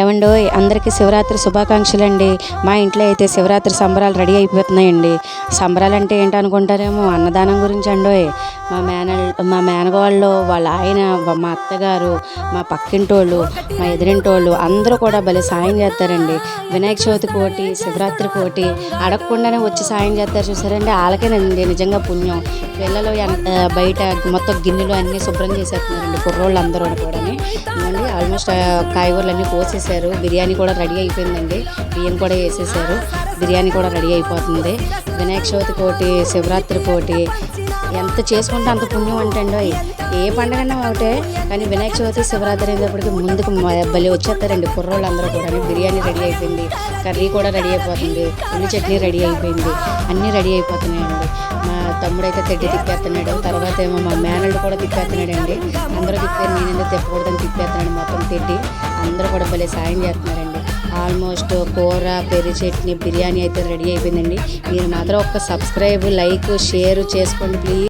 ఏమండో అందరికీ శివరాత్రి శుభాకాంక్షలు అండి మా ఇంట్లో అయితే శివరాత్రి సంబరాలు రెడీ అయిపోతున్నాయండి. సంబరాలు అంటే ఏంటి అనుకుంటారేమో అన్నదానం గురించి అండోయ్. మా మేన మా మేనగవాళ్ళు వాళ్ళ ఆయన మా అత్తగారు మా పక్కింటోళ్ళు మా ఎదురింటోళ్ళు అందరూ కూడా భలే సాయం చేస్తారండి. వినాయక చవితి ఒకటి శివరాత్రి ఒకటి అడగకుండానే వచ్చి సాయం చేస్తారు చూసారండి. వాళ్ళకేనండి నిజంగా పుణ్యం. పిల్లలు బయట మొత్తం గిన్నెలు అన్నీ శుభ్రం చేసేస్తున్నారండి కుర్రోళ్ళు అందరూ కూడా ఆల్మోస్ట్ కాయగూరలు అన్నీ కోసేసారు బిర్యానీ కూడా రెడీ అయిపోయిందండి. బియ్యం కూడా వేసేసారు బిర్యానీ కూడా రెడీ అయిపోతుంది. వినాయక చవితి ఒకటి శివరాత్రి ఒకటి ఎంత చేసుకుంటే అంత పుణ్యం అంటండి ఏ పండుగ ఒకటే కానీ వినాయక చవితి శివరాత్రి అయినప్పటికీ ముందుకు భలే వచ్చేస్తారండి కుర్రోళ్ళు అందరూ కూడా బిర్యానీ రెడీ అయిపోయింది కర్రీ కూడా రెడీ అయిపోతుంది ఉల్లి చట్నీ రెడీ అయిపోయింది అన్నీ రెడీ అయిపోతున్నాయండి. మా తమ్ముడు అయితే తెడ్డి తిప్పేస్తున్నాడు తర్వాత ఏమో మా మేనల్డ్ కూడా తిప్పేస్తున్నాడండి. అందరూ తిప్పారు నేను ఎందుకు తిప్పకూడదని తిప్పేస్తున్నాడు మొత్తం తెడ్డి. అందరూ కూడా భలే సాయం చేస్తున్నారండి. ఆల్మోస్ట్ కూర పెరి చట్నీ బిర్యానీ అయితే రెడీ అయిపోయిందండి. మీరు మాత్రం ఒక్క సబ్స్క్రైబ్ లైక్ షేర్ చేసుకోండి ప్లీజ్